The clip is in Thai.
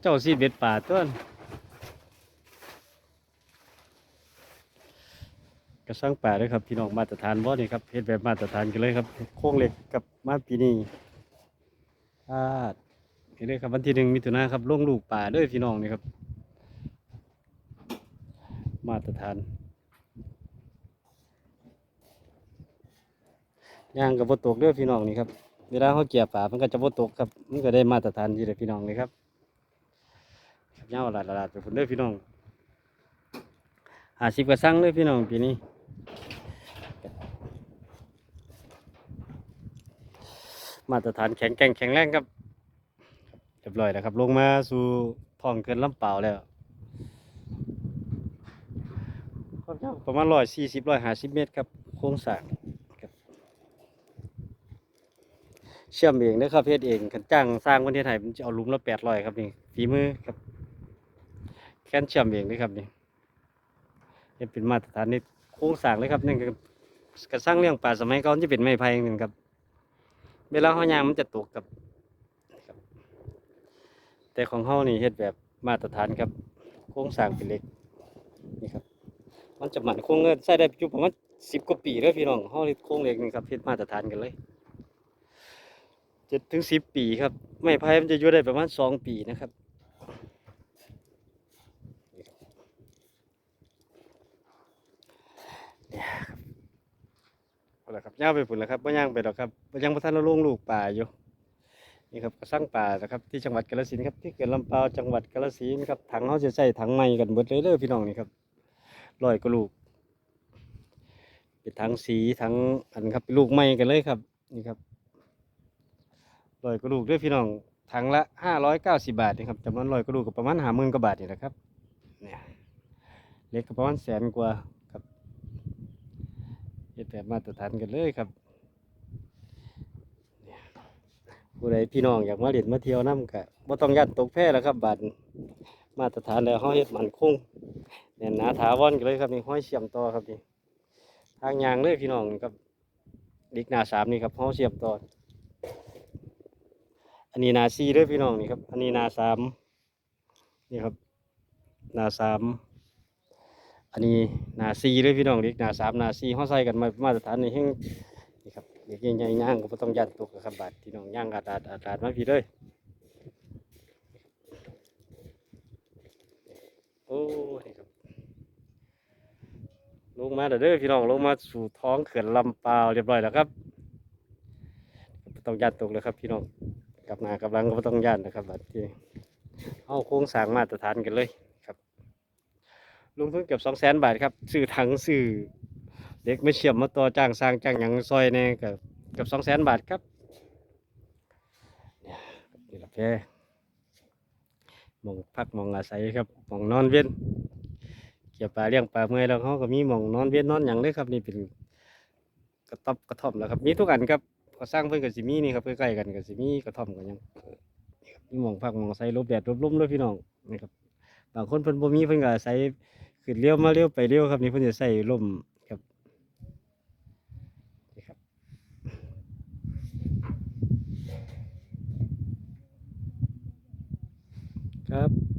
เจ้าซีดเบ็ดป่าต้นกระสังป่าเลยครับพี่น้องมาตรฐานบ่นี่ครับเฮ็ดแบบมาตรฐานกันเลยครับโค้งเหล็กกับมาปีนี้พลาดนี่เลยครับวันที่หนึ่งมิถุนาครับล่งลูกป่าด้อพี่น้องนี่ครับ มาตรฐานย่างกับบตกเด้อพี่น้องนี่ครับเวลาเขาเกี่ยป่ามันก็จะบ่ตกครับมันก็ได้มาตรฐานอยู่เลยพี่น้องนี่ครับ เงาหลาดหลาดไปพุ่นเด้อพี่น้องหาสิบกระสังเด้อพี่น้องปีนี้มาตรฐานแข็งแกร่งแข็งแรงครับเรียบร้อยแล้วครับ ลงมาสู่ท้องเกินลำเปล่าแล้วความยาวประมาณร้อยสี่สิบร้อยห้าสิบเมตรครับ โค้งสร้างเชื่อมเองนะครับเพศเองขันจ้างสร้างประเทศไทยมันจะเอาลุมละแปดร้อยครับนี่ฝีมือครับ แค่นเชื่อมเองนะครับนี่เฮ็ดเป็นมาตรฐานในโครงสร้างเลยครับนี่คือกระสร้างเลี้ยงปลาสมัยก่อนจะเป็นไม้ไผ่เหมือนครับ เวลาเขายางมันจะตกครับ แต่ของเขานี่เฮ็ดแบบมาตรฐานครับ โครงสร้างเป็นเล็กนี่ครับ มันจะหมันโครงเงินใช้ได้อยู่ประมาณสิบกว่าปีเลยพี่น้องเขาเฮ็ดโครงเล็กนี่ครับเฮ็ดมาตรฐานกันเลยเจ็ดถึงสิบปีครับ ไม้ไผ่มันจะอยู่ได้ประมาณสองปีนะครับเนี่ยครับเอาละครับ ย่างไปผุนแล้วครับว่ย่างไปหรอกครับบ่ยังพัฒนาลงลูกป่าอยู่นี่ครับกระสังป่านะครับที่จังหวัดกาฬสินธุ์ครับที่เกิดลำปาจังหวัดกาฬสินธุ์ครับถังเขาจะใส่ถังใหม่กันหมดเลยเด้อพี่น้องนี่ครับร้อยกว่าลูกเป็นถังสีถังอันครับเป็นลูกใหม่กันเลยครับนี่ครับร้อยกระดูกด้วยพี่น้องถังละห้าร้อยเก้าสิบาทนะครับจำนวนร้อยกระดูกก็ประมาณหาหมื่นกว่าบาทนี่แหละครับเนี่ยเล็กก็ประมาณแสนกว่า เฮ็ดแบบมาตรฐานกันเลยครับผู้ใดพี่น้องอยากมาเล่นมาเที่ยวน้ำกะบ่ต้องยันตกแพ้แล้วครับบาทมาตรฐานแล้วเขาเฮ็ดมันคงแน่นหนาถาวรกันเลยครับนี่ห้อยเชื่อมต่อครับนี่ทางยางเลยพี่น้องนี่ครับดิกนาสามนี่ครับเขาเชื่อมต่ออันนี้นาซีเด้วยพี่น้องนี่ครับ อันนี้นาสามนี่ครับนาสาม อันนี้นาซีเด้วยพี่น้องเด็กนาสามนาซีเขาใส่กันมามาตรฐานนี่แห้งนี่ครับเด็กใหญ่ๆย่างก็ต้องยันตกครับบาดพี่น้องย่างอาดาดอาดาดมาพี่เลยโอ้นี่ครับลงมาเด้อเด้พี่น้องลงมาสู่ท้องเขื่อนลำปาวเรียบร้อยแล้วครับต้องยันตกเลยครับพี่น้องกับหนากับหลังก็ต้องย่านนะครับบัดที่เอาโครงสร้างมาตรฐานกันเลย ลงทุนเกือบสองแสนบาทครับซื้อถังซื้อเด็กไม่เชื่อมมาต่อจ้างสร้างจ้างหยังซอยแน่กับเกือบสองแสนบาทครับนี่แหละแค่หมองพักมองอาศัยครับมองนอนเวียนเกี่ยวปลาเลี้ยงปลาเมื่อยแล้วเขาก็มีมองนอนเวียนนอนหยังเลยครับ นี่เป็นกระต๊อบกระท่อมแล้วครับมีทุกอันครับก็สร้างเพิ่นกับสิมีนี่ครับใกล้ๆกันกับสิมีกระท่อมกันยังนี่มองพักมองใส่ลบแดดลบลมด้วยพี่น้องนี่ครับบางคนเพิ่นบ่มีเพิ่นก็ใส่ ขึ้นเลี้ยวมาเลี้ยวไปเลี้ยวครับนี่เพิ่นจะใส่ลมครับนี่ครับ ครับ